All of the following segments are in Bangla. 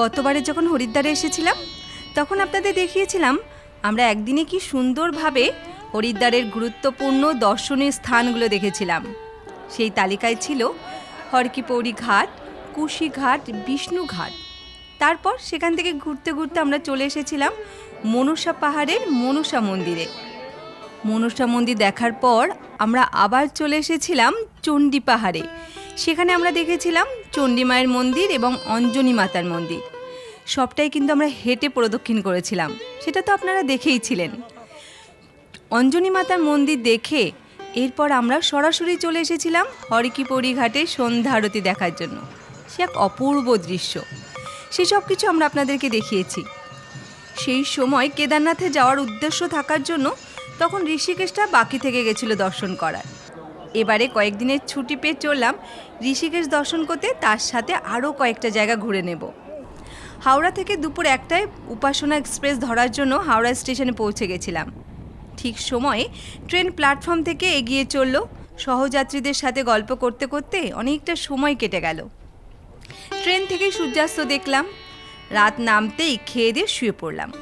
গতবারে যখন হরিদ্বারে এসেছিলাম, তখন আপনাদের দেখিয়েছিলাম আমরা একদিনে কি সুন্দরভাবে হরিদ্বারের গুরুত্বপূর্ণ দর্শনীয় স্থানগুলো দেখেছিলাম। সেই তালিকায় ছিল হরকিপৌরি ঘাট, কুশি ঘাট, বিষ্ণু ঘাট। তারপর সেখান থেকে ঘুরতে ঘুরতে আমরা চলে এসেছিলাম মনসা পাহাড়ের মনসা মন্দিরে। মনসা মন্দির দেখার পর আমরা আবার চলে এসেছিলাম চণ্ডী পাহাড়ে। সেখানে আমরা দেখেছিলাম চণ্ডী মায়ের মন্দির এবং অঞ্জনী মাতার মন্দির। সবটাই কিন্তু আমরা হেঁটে প্রদক্ষিণ করেছিলাম। সেটা তো আপনারা দেখেই ছিলেন। অঞ্জনী মাতার মন্দির দেখে এরপর আমরা সরাসরি চলে এসেছিলাম হরিকিপৌরি ঘাটে সন্ধ্যা আরতি দেখার জন্য। সে এক অপূর্ব দৃশ্য। সেসব কিছু আমরা আপনাদেরকে দেখিয়েছি। সেই সময় কেদারনাথে যাওয়ার উদ্দেশ্য থাকার জন্য তখন ঋষিকেশটা বাকি থেকে গেছিল দর্শন করার। এবারে কয়েকদিনের ছুটি পেয়ে চললাম ঋষিকেশ দর্শন করতে, তার সাথে আরও কয়েকটা জায়গা ঘুরে নেব। হাওড়া থেকে দুপুর একটায় উপাসনা এক্সপ্রেস ধরার জন্য হাওড়া স্টেশনে পৌঁছে গেছিলাম। ঠিক সময়ে ট্রেন প্ল্যাটফর্ম থেকে এগিয়ে চলল। সহযাত্রীদের সাথে গল্প করতে করতে অনেকটা সময় কেটে গেল। ট্রেন থেকেই সূর্যাস্ত দেখলাম। রাত নামতেই খেয়ে দিয়ে শুয়ে পড়লাম।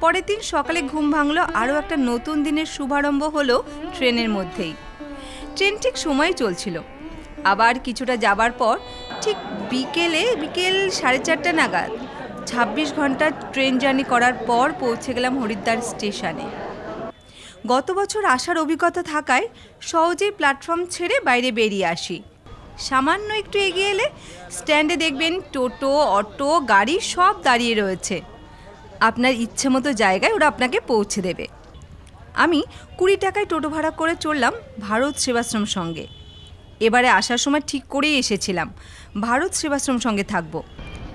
পরের দিন সকালে ঘুম ভাঙলো, আরও একটা নতুন দিনের শুভারম্ভ হলো ট্রেনের মধ্যেই। ট্রেন ঠিক সময়ে চলছিল। আবার কিছুটা যাবার পর ঠিক বিকেলে, বিকেল সাড়ে চারটা নাগাদ ছাব্বিশ ঘণ্টা ট্রেন জার্নি করার পর পৌঁছে গেলাম হরিদ্বার স্টেশনে। গত বছর আসার অভিজ্ঞতা থাকায় সহজেই প্ল্যাটফর্ম ছেড়ে বাইরে বেরিয়ে আসি। সামান্য একটু এগিয়ে এলে স্ট্যান্ডে দেখবেন টোটো, অটো, গাড়ি সব দাঁড়িয়ে রয়েছে। আপনার ইচ্ছে মতো জায়গায় ওরা আপনাকে পৌঁছে দেবে। আমি কুড়ি টাকায় টোটো ভাড়া করে চললাম ভারত সেবাশ্রম সঙ্গে। এবারে আসার সময় ঠিক করেই এসেছিলাম, ভারত সেবাশ্রম সঙ্গে থাকব।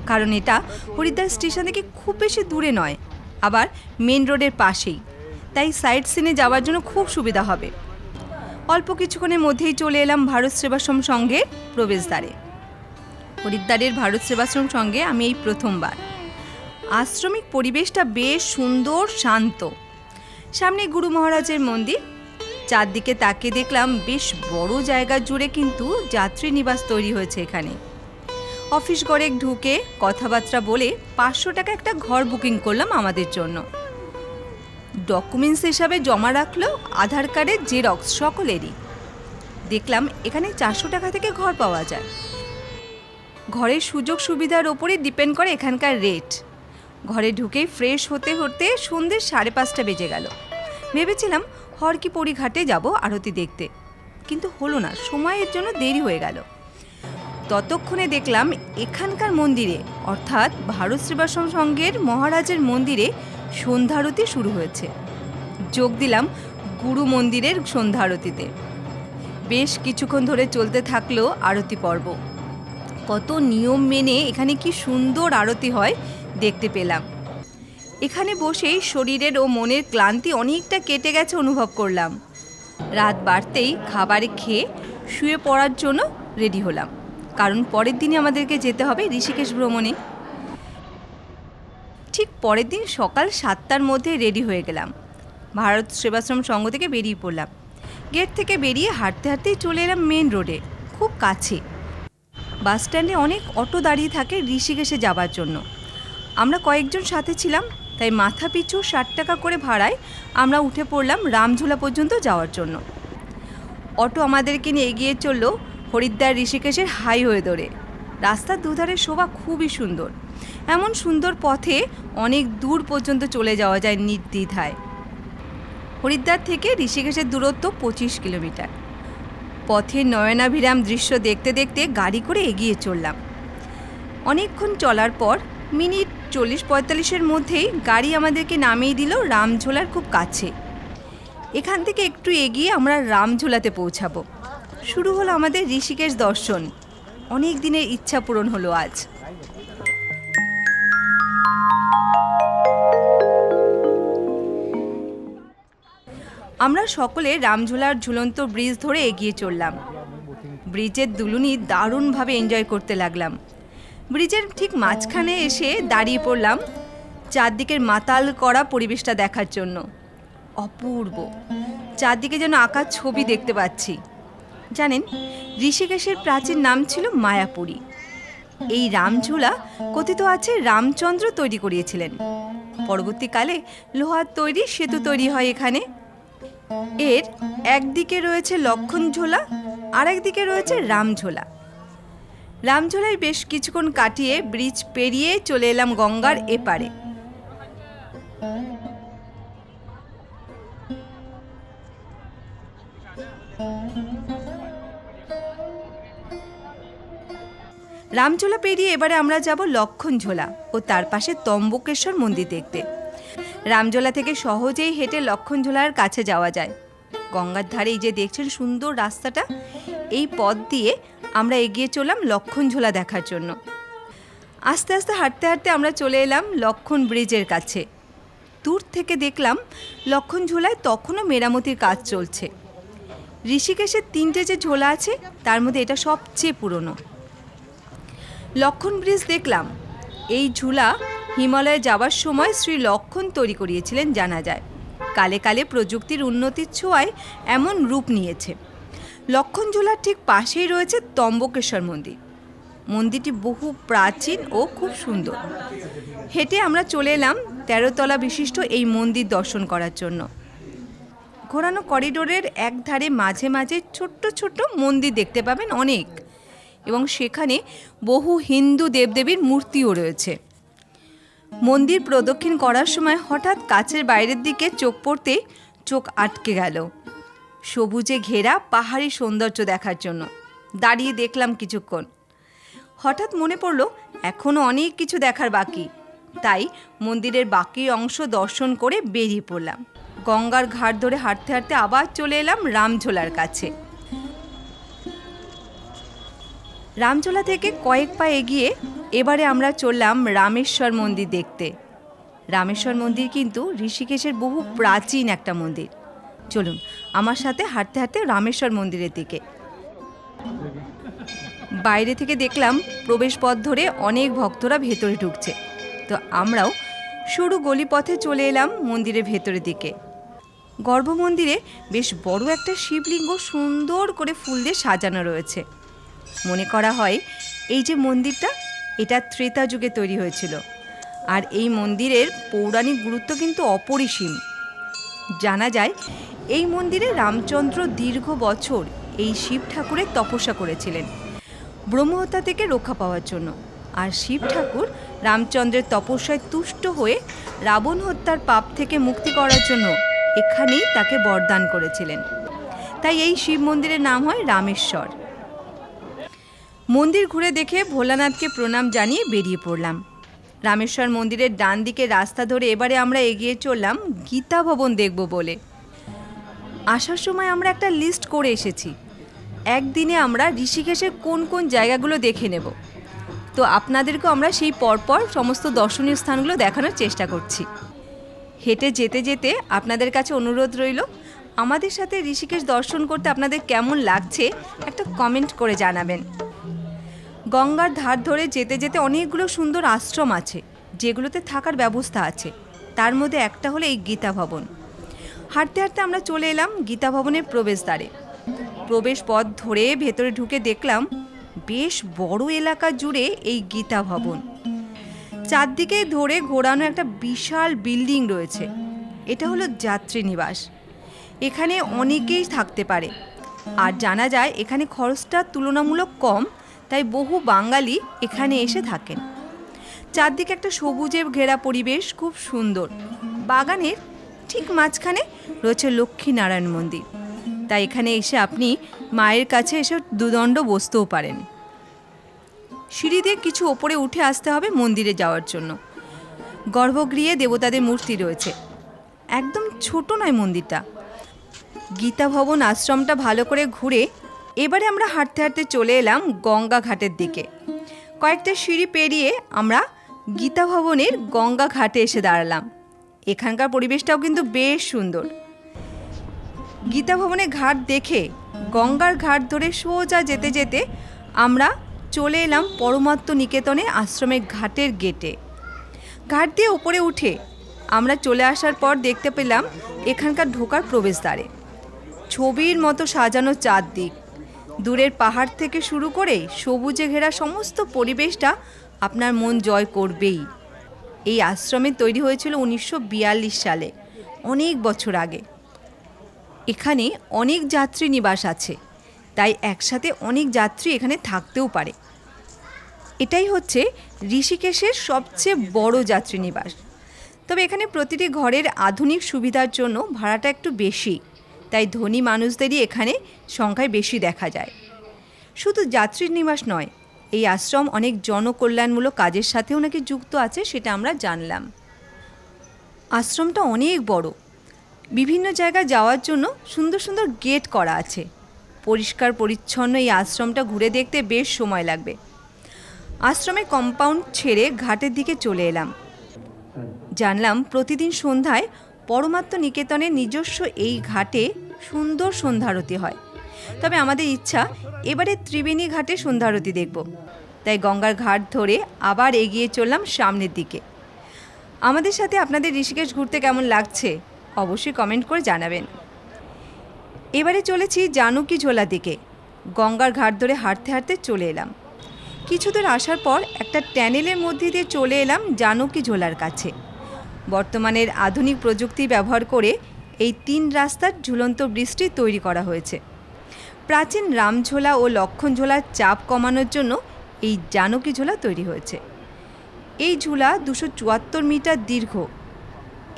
কারণ এটা হরিদ্বার স্টেশন থেকে খুব বেশি দূরে নয়, আবার মেন রোডের পাশেই। তাই সাইড সিনে যাওয়ার জন্য খুব সুবিধা হবে। অল্প কিছুক্ষণের মধ্যেই চলে এলাম ভারত সেবাশ্রম সঙ্গে প্রবেশদ্বারে। হরিদ্বারের ভারত সেবাশ্রম সঙ্গে আমি এই প্রথমবার। আশ্রমিক পরিবেশটা বেশ সুন্দর, শান্ত। সামনে গুরু মহারাজের মন্দির। চারদিকে তাকিয়ে দেখলাম বেশ বড় জায়গা জুড়ে কিন্তু যাত্রী নিবাস তৈরি হয়েছে এখানে। অফিস ঘরে ঢুকে কথাবার্তা বলে পাঁচশো টাকা একটা ঘর বুকিং করলাম আমাদের জন্য। ডকুমেন্টস হিসাবে জমা রাখল আধার কার্ডের জেরক্স সকলেরই। দেখলাম এখানে চারশো টাকা থেকে ঘর পাওয়া যায়। ঘরের সুযোগ সুবিধার ওপরে ডিপেন্ড করে এখানকার রেট। ঘরে ঢুকেই ফ্রেশ হতে হতে সন্ধ্যে সাড়ে পাঁচটা বেজে গেল। ভেবেছিলাম হরকিপড়ি ঘাটে যাব আরতি দেখতে। কিন্তু হলো না, সময়ের জন্য দেরি হয়ে গেল। ততক্ষণে দেখলাম এখানকার মন্দিরে, অর্থাৎ ভারত সেবাশ্রম সংঘের মহারাজের মন্দিরে সন্ধ্যারতি শুরু হয়েছে। যোগ দিলাম গুরু মন্দিরের সন্ধ্যা আরতিতে বেশ কিছুক্ষণ ধরে চলতে থাকল আরতি পর্ব। কত নিয়ম মেনে এখানে কি সুন্দর আরতি হয় দেখতে পেলাম। এখানে বসেই শরীরের ও মনের ক্লান্তি অনেকটা কেটে গেছে অনুভব করলাম। রাত বাড়তেই খাবার খেয়ে শুয়ে পড়ার জন্য রেডি হলাম। কারণ পরের দিনই আমাদেরকে যেতে হবে ঋষিকেশ ভ্রমণে। ঠিক পরের দিন সকাল সাতটার মধ্যে রেডি হয়ে গেলাম। ভারত সেবাশ্রম সংঘ থেকে বেরিয়ে পড়লাম। গেট থেকে বেরিয়ে হাঁটতে হাঁটতেই চলে এলাম মেন রোডে, খুব কাছে। বাস স্ট্যান্ডে অনেক অটো দাঁড়িয়ে থাকে ঋষিকেশে যাবার জন্য। আমরা কয়েকজন সাথে ছিলাম, তাই মাথা পিছু ষাট টাকা করে ভাড়ায় আমরা উঠে পড়লাম রামঝুলা পর্যন্ত যাওয়ার জন্য। অটো আমাদেরকে নিয়ে এগিয়ে চলল হরিদ্বার ঋষিকেশের হাইওয়ে ধরে। রাস্তার দুধারে শোভা খুবই সুন্দর। এমন সুন্দর পথে অনেক দূর পর্যন্ত চলে যাওয়া যায় নির্দ্বিধায়। হরিদ্বার থেকে ঋষিকেশের দূরত্ব পঁচিশ কিলোমিটার। পথে নয়নাভিরাম দৃশ্য দেখতে দেখতে গাড়ি করে এগিয়ে চললাম। অনেকক্ষণ চলার পর মিনিট চল্লিশ পঁয়তাল্লিশের মধ্যেই গাড়ি আমাদেরকে নামিয়ে দিল রামঝোলার খুব কাছে। এখান থেকে একটু এগিয়ে আমরা রামঝোলাতে পৌঁছাবো। শুরু হলো আমাদের ঋষিকেশ দর্শন। অনেক দিনের ইচ্ছা পূরণ হলো আজ। আমরা সকলে রামঝোলার ঝুলন্ত ব্রিজ ধরে এগিয়ে চললাম। ব্রিজের দুলুনি দারুণভাবে এনজয় করতে লাগলাম। ব্রিজের ঠিক মাঝখানে এসে দাঁড়িয়ে পড়লাম চারদিকের মাতাল করা পরিবেশটা দেখার জন্য। অপূর্ব। চারদিকে যেন আঁকা ছবি দেখতে পাচ্ছি। জানেন, ঋষিকেশের প্রাচীন নাম ছিল মায়াপুরী। এই রামঝুলা কথিত আছে রামচন্দ্র তৈরি করিয়েছিলেন। পরবর্তীকালে লোহার তৈরি সেতু তৈরি হয় এখানে। এর একদিকে রয়েছে লক্ষণ ঝোলা আর একদিকে রয়েছে রামঝোলা। রামঝোলায় বেশ কিছুক্ষণ কাটিয়ে ব্রিজ পেরিয়ে চলে এলাম গঙ্গার এপারে। রামঝোলা পেরিয়ে এবারে আমরা যাব লক্ষণঝোলা ও তার পাশে তম্বকেশ্বর মন্দির দেখতে। রামঝোলা থেকে সহজেই হেঁটে লক্ষণঝোলার কাছে যাওয়া যায়। গঙ্গার ধারে এই যে দেখছেন সুন্দর রাস্তাটা, এই পথ দিয়ে আমরা এগিয়ে চললাম লক্ষণঝোলা দেখার জন্য। আস্তে আস্তে হাঁটতে হাঁটতে আমরা চলে এলাম লক্ষণ ব্রিজের কাছে। দূর থেকে দেখলাম লক্ষণঝোলায় তখনও মেরামতির কাজ চলছে। ঋষিকেশের তিনটে যে ঝোলা আছে, তার মধ্যে এটা সবচেয়ে পুরনো। লক্ষণ ব্রিজ দেখলাম। এই ঝুলা হিমালয়ে যাওয়ার সময় শ্রী লক্ষণ তৈরি করিয়েছিলেন জানা যায়। কালে কালে প্রযুক্তির উন্নতির ছোঁয়ায় এমন রূপ নিয়েছে। লক্ষণ ঝুলার ঠিক পাশেই রয়েছে তম্বকেশ্বর মন্দির। মন্দিরটি বহু প্রাচীন ও খুব সুন্দর। হেঁটে আমরা চলে এলাম তেরোতলা বিশিষ্ট এই মন্দির দর্শন করার জন্য। ঘোরানো করিডোরের এক ধারে মাঝে মাঝে ছোট্ট ছোট্ট মন্দির দেখতে পাবেন অনেক এবং সেখানে বহু হিন্দু দেবদেবীর মূর্তিও রয়েছে। মন্দির প্রদক্ষিণ করার সময় হঠাৎ কাছের বাইরের দিকে চোখ পড়তে চোখ আটকে গেল। সবুজে ঘেরা পাহাড়ি সৌন্দর্য দেখার জন্য। দাঁড়িয়ে দেখলাম কিছুক্ষণ। হঠাৎ মনে পড়ল এখনও অনেক কিছু দেখার বাকি। তাই মন্দিরের বাকি অংশ দর্শন করে বেরিয়ে পড়লাম। গঙ্গার ঘাট ধরে হাঁটতে হাঁটতে আবার চলে এলাম রামঝোলার কাছে। রামঝোলা থেকে কয়েক পা এগিয়ে এবারে আমরা চললাম রামেশ্বর মন্দির দেখতে। রামেশ্বর মন্দির কিন্তু ঋষিকেশের বহু প্রাচীন একটা মন্দির। চলুন আমার সাথে হাঁটতে হাঁটতে রামেশ্বর মন্দিরের দিকে। বাইরে থেকে দেখলাম প্রবেশপথ ধরে অনেক ভক্তরা ভেতরে ঢুকছে। তো আমরাও সরু গলিপথে চলে এলাম মন্দিরের ভেতরের দিকে। গর্ভমন্দিরে বেশ বড় একটা শিবলিঙ্গ সুন্দর করে ফুল দিয়ে সাজানো রয়েছে। মনে করা হয় এই যে মন্দিরটা, এটা ত্রেতা যুগে তৈরি হয়েছিল। আর এই মন্দিরের পৌরাণিক গুরুত্ব কিন্তু অপরিসীম। জানা যায়, এই মন্দিরে রামচন্দ্র দীর্ঘ বছর এই শিব ঠাকুরের তপস্যা করেছিলেন। ব্রহ্মহত্যা থেকে রক্ষা পাওয়ার জন্য। আর শিব ঠাকুর রামচন্দ্রের তপস্যায় তুষ্ট হয়ে রাবণ হত্যার পাপ থেকে মুক্তি করার জন্য এখানেই তাকে বরদান করেছিলেন। তাই এই শিব মন্দিরের নাম হয় রামেশ্বর। মন্দির ঘুরে দেখে ভোলানাথকে প্রণাম জানিয়ে বেরিয়ে পড়লাম। রামেশ্বর মন্দিরের ডান দিকে রাস্তা ধরে এবারে আমরা এগিয়ে চললাম গীতা ভবন দেখব বলে। আসার সময় আমরা একটা লিস্ট করে এসেছি। একদিনে আমরা ঋষিকেশের কোন কোন জায়গাগুলো দেখে নেব। তো আপনাদেরকেও আমরা সেই পরপর সমস্ত দর্শনীয় স্থানগুলো দেখানোর চেষ্টা করছি। হেঁটে যেতে যেতে আপনাদের কাছে অনুরোধ রইল, আমাদের সাথে ঋষিকেশ দর্শন করতে আপনাদের কেমন লাগছে একটা কমেন্ট করে জানাবেন। গঙ্গার ধার ধরে যেতে যেতে অনেকগুলো সুন্দর আশ্রম আছে, যেগুলোতে থাকার ব্যবস্থা আছে। তার মধ্যে একটা হলো এই গীতা ভবন। হাঁটতে হাঁটতে আমরা চলে এলাম গীতা ভবনের প্রবেশদ্বারে। প্রবেশ পথ ধরে ভেতরে ঢুকে দেখলাম বেশ বড় এলাকা জুড়ে এই গীতা ভবন। চারদিকে ধরে ঘোরানো একটা বিশাল বিল্ডিং রয়েছে। এটা হলো যাত্রী নিবাস। এখানে অনেকেই থাকতে পারে। আর জানা যায় এখানে খরচটা তুলনামূলক কম তাই বহু বাঙালি এখানে এসে থাকেন। চারদিকে একটা সবুজে ঘেরা পরিবেশ, খুব সুন্দর। বাগানের ঠিক মাঝখানে রয়েছে লক্ষ্মীনারায়ণ মন্দির। তাই এখানে এসে আপনি মায়ের কাছে এসে দুদণ্ড বসতেও পারেন। সিঁড়ি দিয়ে কিছু ওপরে উঠে আসতে হবে মন্দিরে যাওয়ার জন্য। গর্ভগৃহে দেবতাদের মূর্তি রয়েছে। একদম ছোট নয় মন্দিরটা। গীতা ভবন আশ্রমটা ভালো করে ঘুরে এবারে আমরা হাঁটতে হাঁটতে চলে এলাম গঙ্গা ঘাটের দিকে। কয়েকটা সিঁড়ি পেরিয়ে আমরা গীতা ভবনের গঙ্গা ঘাটে এসে দাঁড়ালাম। এখানকার পরিবেশটাও কিন্তু বেশ সুন্দর। গীতা ভবনের ঘাট দেখে, গঙ্গার ঘাট ধরে সোজা যেতে যেতে আমরা চলে এলাম পরমাত্ম নিকেতনে আশ্রমের ঘাটের গেটে। ঘাট দিয়ে উপরে উঠে আমরা চলে আসার পর দেখতে পেলাম এখানকার ঢোকার প্রবেশদ্বারে। ছবির মতো সাজানো চারদিক। দূরের পাহাড় থেকে শুরু করে সবুজে ঘেরা সমস্ত পরিবেশটা আপনার মন জয় করবেই। এই আশ্রমে তৈরি হয়েছিল উনিশশো বিয়াল্লিশ সালে, অনেক বছর আগে। এখানে অনেক যাত্রী নিবাস আছে, তাই একসাথে অনেক যাত্রী এখানে থাকতেও পারে। এটাই হচ্ছে ঋষিকেশের সবচেয়ে বড় যাত্রী নিবাস। তবে এখানে প্রতিটি ঘরের আধুনিক সুবিধার জন্য ভাড়াটা একটু বেশি। তাই ধনী মানুষদেরই এখানে সংখ্যায় বেশি দেখা যায়। শুধু যাত্রী নিবাস নয়, এই আশ্রম অনেক জনকল্যাণমূলক কাজের সাথেও নাকি যুক্ত আছে সেটা আমরা জানলাম। আশ্রমটা অনেক বড়। বিভিন্ন জায়গায় যাওয়ার জন্য সুন্দর সুন্দর গেট করা আছে। পরিষ্কার পরিচ্ছন্ন এই আশ্রমটা ঘুরে দেখতে বেশ সময় লাগবে। আশ্রমে কম্পাউন্ড ছেড়ে ঘাটের দিকে চলে এলাম। জানলাম প্রতিদিন সন্ধ্যায় পরমাত্ম নিকেতনের নিজস্ব এই ঘাটে সুন্দর সন্ধ্যারতি হয়। তবে আমাদের ইচ্ছা, এবারে ত্রিবেণী ঘাটে সন্ধ্যারতি দেখব। তাই গঙ্গার ঘাট ধরে আবার এগিয়ে চললাম সামনের দিকে। আমাদের সাথে আপনাদের ঋষিকেশ ঘুরতে কেমন লাগছে, অবশ্যই কমেন্ট করে জানাবেন। এবারে চলেছি জানুকি ঝোলা দিকে। গঙ্গার ঘাট ধরে হাঁটতে হাঁটতে চলে এলাম। কিছু দূর আসার পর একটা ট্যানেলের মধ্যে দিয়ে চলে এলাম জানুকি ঝোলার কাছে। বর্তমানের আধুনিক প্রযুক্তি ব্যবহার করে এই তিন রাস্তার ঝুলন্ত বৃষ্টি তৈরি করা হয়েছে। প্রাচীন রামঝোলা ও লক্ষণঝোলার চাপ কমানোর জন্য এই জানকী ঝোলা তৈরি হয়েছে। এই ঝোলা দুশো চুয়াত্তর মিটার দীর্ঘ।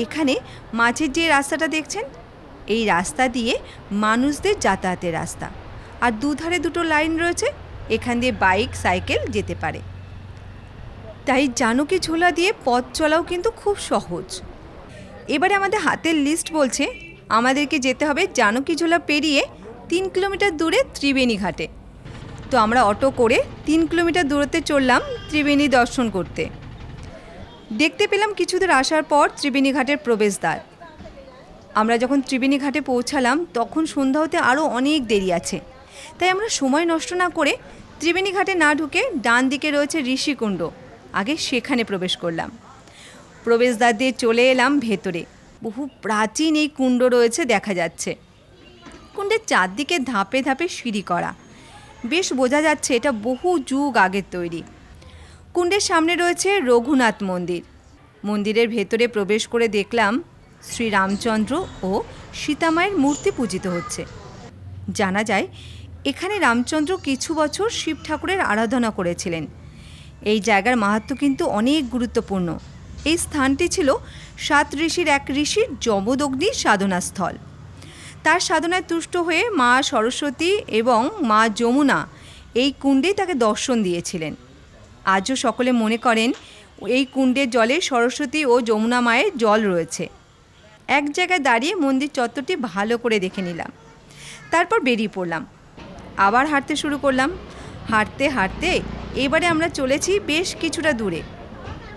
এখানে মাঝের যে রাস্তাটা দেখছেন, এই রাস্তা দিয়ে মানুষদের যাতায়াতের রাস্তা। আর দুধারে দুটো লাইন রয়েছে, এখান দিয়ে বাইক, সাইকেল যেতে পারে। তাই জানকী ঝোলা দিয়ে পথ চলাও কিন্তু খুব সহজ। এবারে আমাদের হাতের লিস্ট বলছে, আমাদেরকে যেতে হবে জানকী ঝোলা পেরিয়ে তিন কিলোমিটার দূরে ত্রিবেণী ঘাটে। তো আমরা অটো করে তিন কিলোমিটার দূরত্বে চললাম ত্রিবেণী দর্শন করতে। দেখতে পেলাম কিছু দূর আসার পর ত্রিবেণী ঘাটের প্রবেশদ্বার। আমরা যখন ত্রিবেণী ঘাটে পৌঁছালাম, তখন সন্ধ্যা হতে আরও অনেক দেরি আছে। তাই আমরা সময় নষ্ট না করে ত্রিবেণী ঘাটে না ঢুকে ডান দিকে রয়েছে ঋষিকুণ্ড। আগে সেখানে প্রবেশ করলাম। প্রবেশদ্বার দিয়ে চলে এলাম ভেতরে। বহু প্রাচীন এই কুণ্ড রয়েছে দেখা যাচ্ছে। কুণ্ডের চারদিকে ধাপে ধাপে সিঁড়ি করা। বেশ বোঝা যাচ্ছে এটা বহু যুগ আগের তৈরি। কুণ্ডের সামনে রয়েছে রঘুনাথ মন্দির। মন্দিরের ভেতরে প্রবেশ করে দেখলাম শ্রী রামচন্দ্র ও সীতামায়ের মূর্তি পূজিত হচ্ছে। জানা যায়, এখানে রামচন্দ্র কিছু বছর শিব ঠাকুরের আরাধনা করেছিলেন। এই জায়গার মাহাত্ম্য কিন্তু অনেক গুরুত্বপূর্ণ। এই স্থানটি ছিল সাত ঋষির এক ঋষির যমদগ্নি সাধনাস্থল। তার সাধনায় তুষ্ট হয়ে মা সরস্বতী এবং মা যমুনা এই কুণ্ডেই তাকে দর্শন দিয়েছিলেন। আজও সকলে মনে করেন, এই কুণ্ডের জলে সরস্বতী ও যমুনা মায়ের জল রয়েছে। এক জায়গায় দাঁড়িয়ে মন্দির চত্বরটি ভালো করে দেখে নিলাম। তারপর বেরিয়ে পড়লাম। আবার হাঁটতে শুরু করলাম। হাঁটতে হাঁটতে এবারে আমরা চলেছি বেশ কিছুটা দূরে।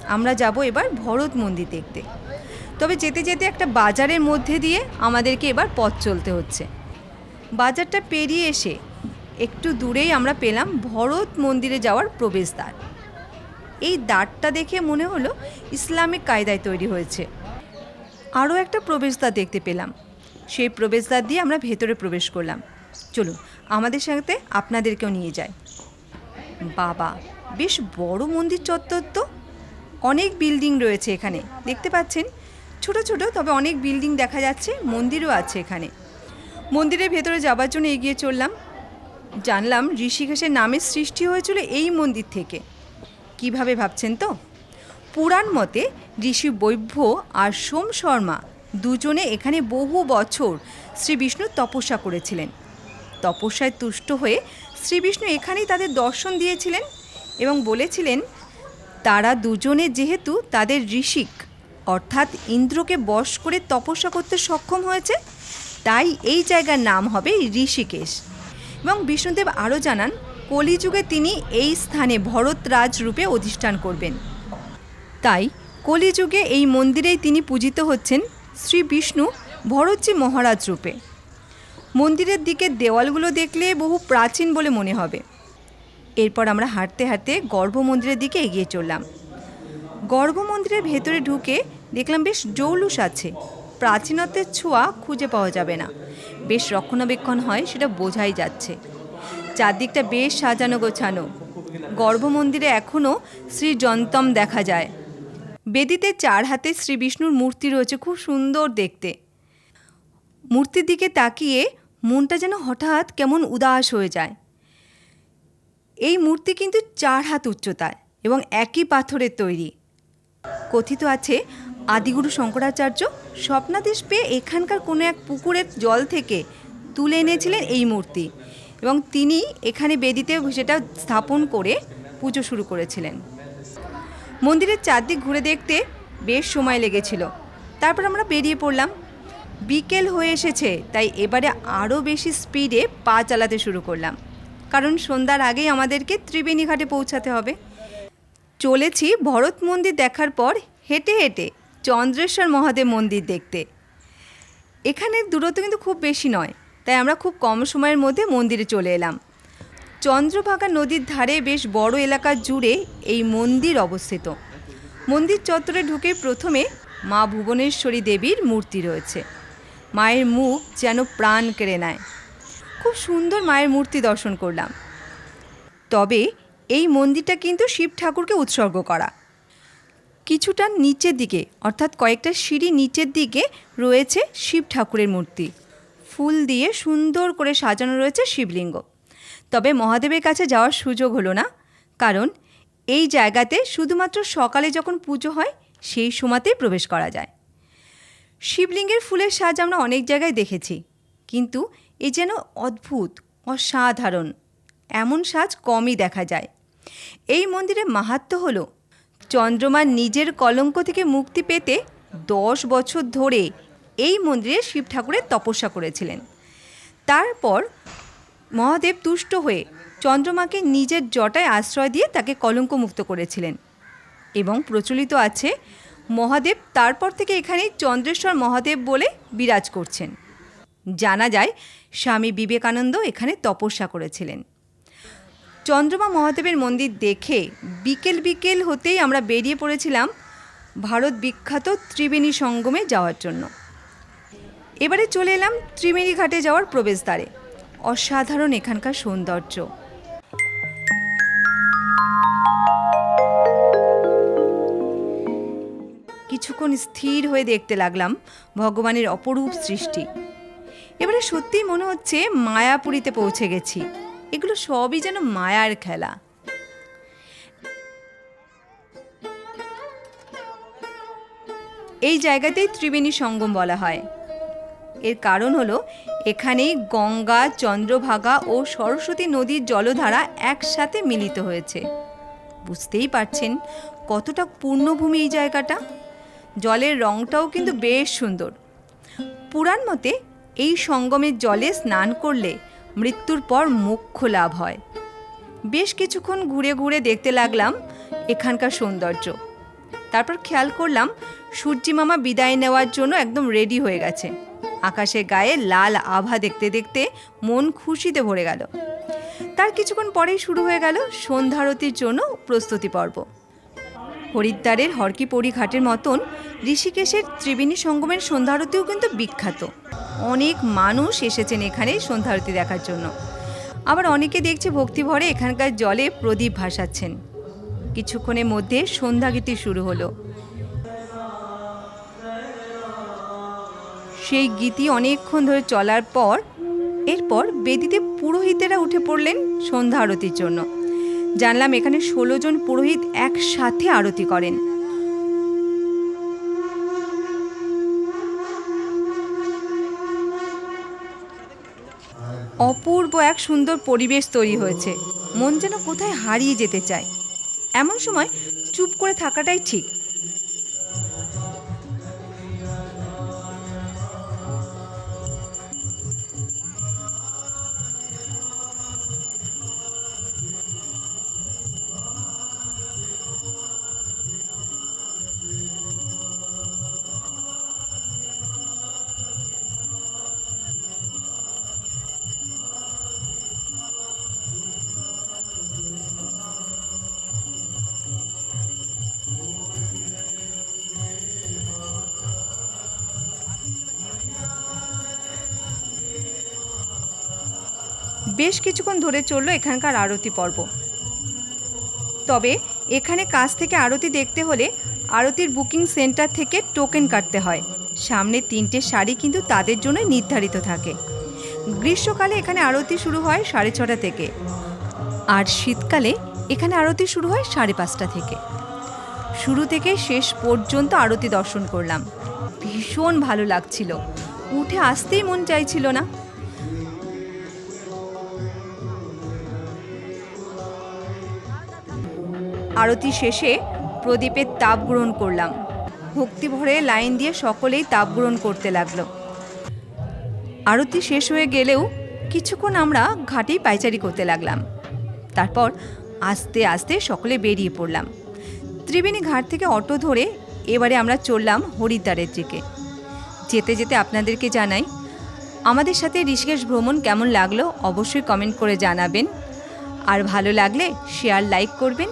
আমরা যাব এবার ভরত মন্দির দেখতে। তবে যেতে যেতে একটা বাজারের মধ্যে দিয়ে আমাদেরকে এবার পথ চলতে হচ্ছে। বাজারটা পেরিয়ে এসে একটু দূরেই আমরা পেলাম ভরত মন্দিরে যাওয়ার প্রবেশদ্বার। এই দ্বারটা দেখে মনে হলো ইসলামিক কায়দায় তৈরি হয়েছে। আরও একটা প্রবেশদ্বার দেখতে পেলাম। সেই প্রবেশদ্বার দিয়ে আমরা ভেতরে প্রবেশ করলাম। চলুন, আমাদের সাথে আপনাদেরকেও নিয়ে যায় বাবা, বেশ বড় মন্দির চত্বর তো। অনেক বিল্ডিং রয়েছে এখানে, দেখতে পাচ্ছেন? ছোট ছোট, তবে অনেক বিল্ডিং দেখা যাচ্ছে, মন্দিরও আছে এখানে। মন্দিরের ভেতরে যাবার জন্য এগিয়ে চললাম। জানলাম ঋষিকেশের নামের সৃষ্টি হয়েছিল এই মন্দির থেকে। কীভাবে ভাবছেন তো? পুরাণ মতে ঋষি বৈভ্য আর সোম শর্মা দুজনে এখানে বহু বছর শ্রী বিষ্ণু তপস্যা করেছিলেন। তপস্যায় তুষ্ট হয়ে শ্রী বিষ্ণু এখানেই তাদের দর্শন দিয়েছিলেন এবং বলেছিলেন, তারা দুজনে যেহেতু তাদের ঋষিক, অর্থাৎ ইন্দ্রকে বশ করে তপস্যা করতে সক্ষম হয়েছে, তাই এই জায়গার নাম হবে ঋষিকেশ। এবং বিষ্ণুদেব আরও জানান, কলিযুগে তিনি এই স্থানে ভরতরাজ রূপে অধিষ্ঠান করবেন। তাই কলিযুগে এই মন্দিরেই তিনি পূজিত হচ্ছেন শ্রী বিষ্ণু ভরতজি মহারাজ রূপে। মন্দিরের দিকে দেওয়ালগুলো দেখলে বহু প্রাচীন বলে মনে হবে। এরপর আমরা হাঁটতে হাঁটতে গর্ভ মন্দিরের দিকে এগিয়ে চললাম। গর্ভ মন্দিরের ভেতরে ঢুকে দেখলাম বেশ জৌলুস আছে। প্রাচীনত্বের ছোঁয়া খুঁজে পাওয়া যাবে না। বেশ রক্ষণাবেক্ষণ হয়, সেটা বোঝাই যাচ্ছে। চারদিকটা বেশ সাজানো গোছানো। গর্ভ মন্দিরে এখনও শ্রী যন্তম দেখা যায়। বেদিতে চার হাতে শ্রী বিষ্ণুর মূর্তি রয়েছে, খুব সুন্দর দেখতে। মূর্তির দিকে তাকিয়ে মনটা যেন হঠাৎ কেমন উদাস হয়ে যায়। এই মূর্তি কিন্তু চার হাত উচ্চতায় এবং একই পাথরের তৈরি। কথিত আছে, আদিগুরু শঙ্করাচার্য স্বপ্নাদেশ পেয়ে এখানকার কোনো এক পুকুরের জল থেকে তুলে এনেছিলেন এই মূর্তি এবং তিনি এখানে বেদিতে সেটা স্থাপন করে পুজো শুরু করেছিলেন। মন্দিরের চারদিক ঘুরে দেখতে বেশ সময় লেগেছিল। তারপর আমরা বেরিয়ে পড়লাম বিকেল হয়ে এসেছে, তাই এবারে আরও বেশি স্পিডে পা চালাতে শুরু করলাম। কারণ সন্ধ্যার আগেই আমাদেরকে ত্রিবেণী ঘাটে পৌঁছাতে হবে। চলেছি ভরত মন্দির দেখার পর হেঁটে হেঁটে চন্দ্রেশ্বর মহাদেব মন্দির দেখতে। এখানে দূরত্ব কিন্তু খুব বেশি নয়, তাই আমরা খুব কম সময়ের মধ্যে মন্দিরে চলে এলাম। চন্দ্রভাগা নদীর ধারে বেশ বড় এলাকা জুড়ে এই মন্দির অবস্থিত। মন্দির চত্বরে ঢুকে প্রথমে মা ভুবনেশ্বরী দেবীর মূর্তি রয়েছে। মায়ের মুখ যেন প্রাণ কেড়ে নেয়। খুব সুন্দর মায়ের মূর্তি দর্শন করলাম। তবে এই মন্দিরটা কিন্তু শিব ঠাকুরকে উৎসর্গ করা। কিছুটা নিচের দিকে, অর্থাৎ কয়েকটা সিঁড়ি নিচের দিকে রয়েছে শিব ঠাকুরের মূর্তি। ফুল দিয়ে সুন্দর করে সাজানো রয়েছে শিবলিঙ্গ। তবে মহাদেবের কাছে যাওয়ার সুযোগ হলো না, কারণ এই জায়গাতে শুধুমাত্র সকালে যখন পুজো হয়, সেই সময়তেই প্রবেশ করা যায়। শিবলিঙ্গের ফুলের সাজ আমরা অনেক জায়গায় দেখেছি। কিন্তু এ যেন অদ্ভুত, অসাধারণ। এমন সাজ কমই দেখা যায়। এই মন্দিরের মাহাত্ম্য হল, চন্দ্রমা নিজের কলঙ্ক থেকে মুক্তি পেতে দশ বছর ধরে এই মন্দিরে শিব ঠাকুরের তপস্যা করেছিলেন। তারপর মহাদেব তুষ্ট হয়ে চন্দ্রমাকে নিজের জটায় আশ্রয় দিয়ে তাকে কলঙ্ক মুক্ত করেছিলেন। এবং প্রচলিত আছে মহাদেব তারপর থেকে এখানেই চন্দ্রেশ্বর মহাদেব বলে বিরাজ করছেন। জানা যায়, স্বামী বিবেকানন্দ এখানে তপস্যা করেছিলেন। চন্দ্রমা মহাদেবের মন্দির দেখে বিকেল বিকেল হতেই আমরা বেরিয়ে পড়েছিলাম ভারত বিখ্যাত ত্রিবেণী সঙ্গমে যাওয়ার জন্য। এবারে চলে এলাম ত্রিবেণী ঘাটে যাওয়ার প্রবেশদ্বারে। অসাধারণ এখানকার সৌন্দর্য। কিছুক্ষণ স্থির হয়ে দেখতে লাগলাম ভগবানের অপরূপ সৃষ্টি। এবারে সত্যিই মনে হচ্ছে মায়াপুরীতে পৌঁছে গেছি। এগুলো সবই যেন মায়ার খেলা। এই জায়গাতেই ত্রিবেণী সঙ্গম বলা হয়। এর কারণ হলো, এখানেই গঙ্গা, চন্দ্রভাগা ও সরস্বতী নদীর জলধারা একসাথে মিলিত হয়েছে। বুঝতেই পারছেন কতটা পূর্ণভূমি এই জায়গাটা? জলের রংটাও কিন্তু বেশ সুন্দর। পুরাণ মতে এই সঙ্গমের জলে স্নান করলে মৃত্যুর পর মোক্ষ লাভ হয়। বেশ কিছুক্ষণ ঘুরে ঘুরে দেখতে লাগলাম এখানকার সৌন্দর্য। তারপর খেয়াল করলাম সূর্যি মামা বিদায় নেওয়ার জন্য একদম রেডি হয়ে গেছে। আকাশে গায়ে লাল আভা দেখতে দেখতে মন খুশিতে ভরে গেল। তার কিছুক্ষণ পরেই শুরু হয়ে গেল সন্ধ্যারতির জন্য প্রস্তুতি পর্ব। হরিদ্বারের হরকিপড়ি ঘাটের মতন ঋষিকেশের ত্রিবেণী সঙ্গমের সন্ধ্যারতিও কিন্তু বিখ্যাত। অনেক মানুষ এসেছেন এখানে সন্ধ্যারতি দেখার জন্য। আবার অনেকে দেখছে ভক্তিভরে এখানকার জলে প্রদীপ ভাসাচ্ছেন। কিছুক্ষণের মধ্যে সন্ধ্যাগীতি শুরু হলো। সেই গীতি অনেকক্ষণ ধরে চলার পর, এরপর বেদিতে পুরোহিতেরা উঠে পড়লেন সন্ধ্যা আরতির জন্য। জানলাম এখানে ষোলো জন পুরোহিত একসাথে আরতি করেন। অপূর্ব এক সুন্দর পরিবেশ তৈরি হয়েছে। মন যেন কোথায় হারিয়ে যেতে চায়। এমন সময় চুপ করে থাকাটাই ঠিক। বেশ কিছুক্ষণ ধরে চলল এখানকার আরতি পর্ব। তবে এখানে কাছ থেকে আরতি দেখতে হলে আরতির বুকিং সেন্টার থেকে টোকেন কাটতে হয়। সামনে তিনটে শাড়ি কিন্তু তাদের জন্য নির্ধারিত থাকে। গ্রীষ্মকালে এখানে আরতি শুরু হয় সাড়ে ছটা থেকে। আর শীতকালে এখানে আরতি শুরু হয় সাড়ে পাঁচটা থেকে। শুরু থেকে শেষ পর্যন্ত আরতি দর্শন করলাম। ভীষণ ভালো লাগছিল। উঠে আসতেই মন চাইছিল না। আরতি শেষে প্রদীপের তাপ গ্রহণ করলাম। ভক্তি ভরে লাইন দিয়ে সকলেই তাপ গ্রহণ করতে লাগল। আরতি শেষ হয়ে গেলেও কিছুক্ষণ আমরা ঘাটেই পাইচারি করতে লাগলাম। তারপর আস্তে আস্তে সকলে বেরিয়ে পড়লাম। ত্রিবেণী ঘাট থেকে অটো ধরে এবারে আমরা চললাম হরিদ্বারের দিকে। যেতে যেতে আপনাদেরকে জানাই, আমাদের সাথে ঋষিকেশ ভ্রমণ কেমন লাগল অবশ্যই কমেন্ট করে জানাবেন। আর ভালো লাগলে শেয়ার লাইক করবেন।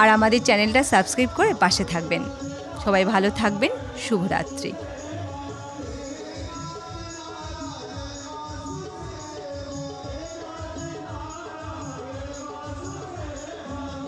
আর আমাদের চ্যানেলটা সাবস্ক্রাইব করে পাশে থাকবেন। সবাই ভালো থাকবেন শুভরাত্রি।